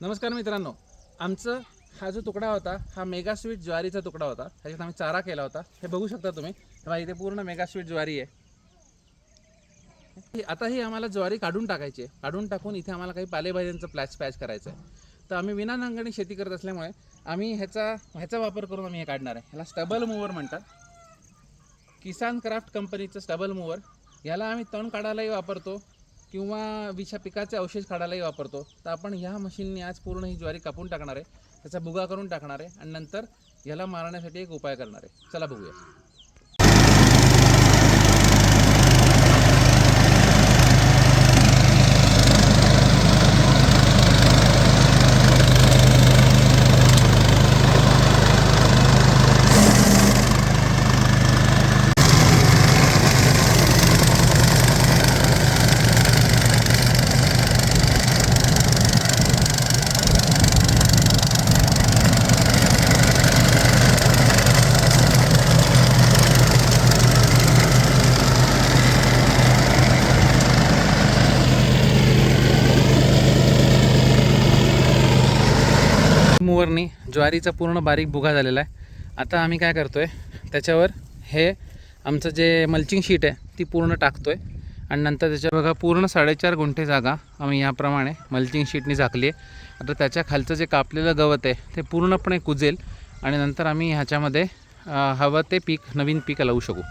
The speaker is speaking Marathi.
नमस्कार मित्रांनो. आमचं हा जो तुकडा होता हा मेगा स्वीट ज्वारीचा तुकडा होता. ह्याच्यात आम्ही चारा केला होता. हे बघू शकता तुम्ही. तेव्हा इथे पूर्ण मेगा स्वीट ज्वारी आहे. आता ही आम्हाला ज्वारी काढून टाकायची आहे. काढून टाकून इथे आम्हाला काही पालेभाज्यांचं प्लॅच पॅच करायचं आहे तर आम्ही विना नांगरणी शेती करत असल्यामुळे आम्ही ह्याचा ह्याचा वापर करून आम्ही हे काढणार आहे. ह्याला स्टबल मूवर म्हणतात. किसान क्राफ्ट कंपनीचं स्टबल मूवर. याला आम्ही तण काढायलाही वापरतो. किंवा विषा पिकाचे अवशेष काढायलाही वापरतो. तर आपण ह्या मशीनने आज पूर्ण ही ज्वारी कापून टाकणार आहे. त्याचा बुगा करून टाकणार आहे आणि नंतर याला मारण्यासाठी एक उपाय करणार आहे. चला बघूया. मुवरनी ज्वारीचा पूर्ण बारीक बुगा झालेला आहे. आता आम्ही काय करतो आहे त्याच्यावर हे आमचं जे मल्चिंग शीट आहे ती पूर्ण टाकतो आहे आणि नंतर त्याच्या बघा पूर्ण साडेचार गुंठे जागा आम्ही याप्रमाणे मल्चिंग शीटनी झाकली आहे. आता त्याच्या खालचं जे कापलेलं गवत आहे ते पूर्णपणे कुजेल. आणि नंतर आम्ही ह्याच्यामध्ये हवं ते पीक नवीन पीक लावू शकू.